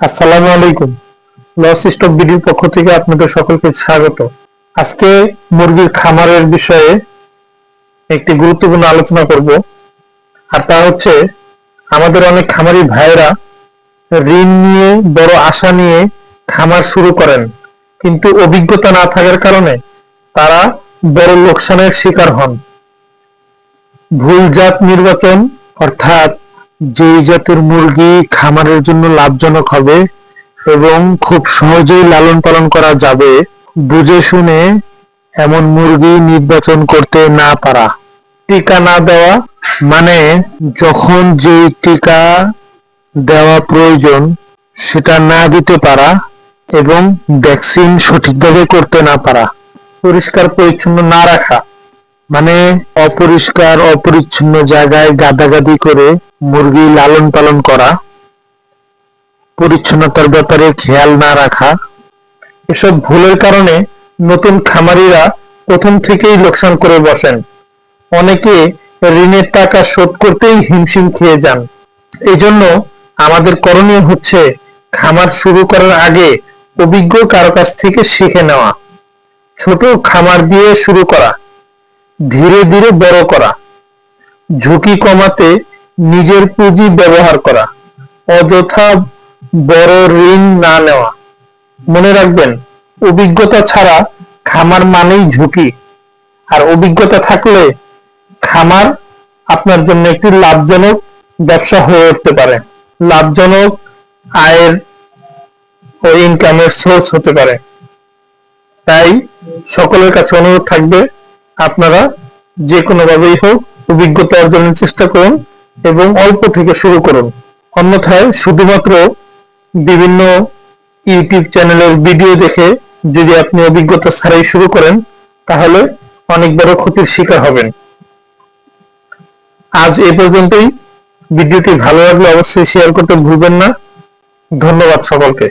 আসসালামু আলাইকুম। Loss stock বিডির পক্ষ থেকে আপনাদের সকলকে স্বাগত। আজকে মুরগির খামারের বিষয়ে একটি গুরুত্বপূর্ণ আলোচনা করব। আর তা হচ্ছে, আমাদের অনেক খামারি ভাইয়েরা ঋণ নিয়ে, বড় আশা নিয়ে খামার শুরু করেন। কিন্তু অভিজ্ঞতা না থাকার কারণে তারা বড় লোকসানের শিকার হন। ভুল জাত নির্বাচন অর্থাৎ যেই জাতের মুরগি খামারের জন্য লাভজনক হবে এবং খুব সহজেই লালন পালন করা যাবে, বুঝে শুনে এমন মুরগি নির্বাচন করতে না পারা। টিকা না দেওয়া মানে যখন যেই টিকা দেওয়া প্রয়োজন সেটা না দিতে পারা এবং ভ্যাকসিন সঠিকভাবে করতে না পারা। পরিষ্কার পরিচ্ছন্ন না রাখা মানে অপরিষ্কার, অপরিচ্ছন্ন জায়গায় গাদাগাদি করে মুরগি লালন পালন করা, পরিচ্ছন্নতার ব্যাপারে খেয়াল না রাখা, এসব ভুলের কারণে নতুন খামারিরা প্রথম থেকেই লোকসান করে বসেন। অনেকে ঋণের টাকা শোধ করতেই হিমশিম খেয়ে যান। এই জন্য আমাদের করণীয় হচ্ছে খামার শুরু করার আগে অভিজ্ঞ কারও কাছ থেকে শিখে নেওয়া। ছোট খামার দিয়ে শুরু করা। ধীরে ধীরে বড় করা। ঝুঁকি কমাতে নিজের পুঁজি ব্যবহার করা। অযথা বড় ঋণ না নেওয়া। মনে রাখবেন, অভিজ্ঞতা ছাড়া খামার মানেই ঝুঁকি। আর অভিজ্ঞতা থাকলে খামার আপনার জন্য একটি লাভজনক ব্যবসা হয়ে উঠতে পারে। লাভজনক আয়ের ও ইনকামের সোর্স হতে পারে। তাই সকলের কাছে অনুরোধ থাকবে আপনারা যে কোনো ভাবেই হোক অভিজ্ঞতা অর্জনের চেষ্টা করুন এবং অল্প থেকে শুরু করুন। অন্যথায় শুধুমাত্র বিভিন্ন ইউটিউব চ্যানেলের ভিডিও দেখে যদি আপনি অভিজ্ঞতা ছাড়াই শুরু করেন, তাহলে অনেক বড় ক্ষতির শিকার হবেন। আজ এ পর্যন্তই। ভিডিওটি ভালো লাগলে অবশ্যই শেয়ার করতে ভুলবেন না। ধন্যবাদ সকলকে।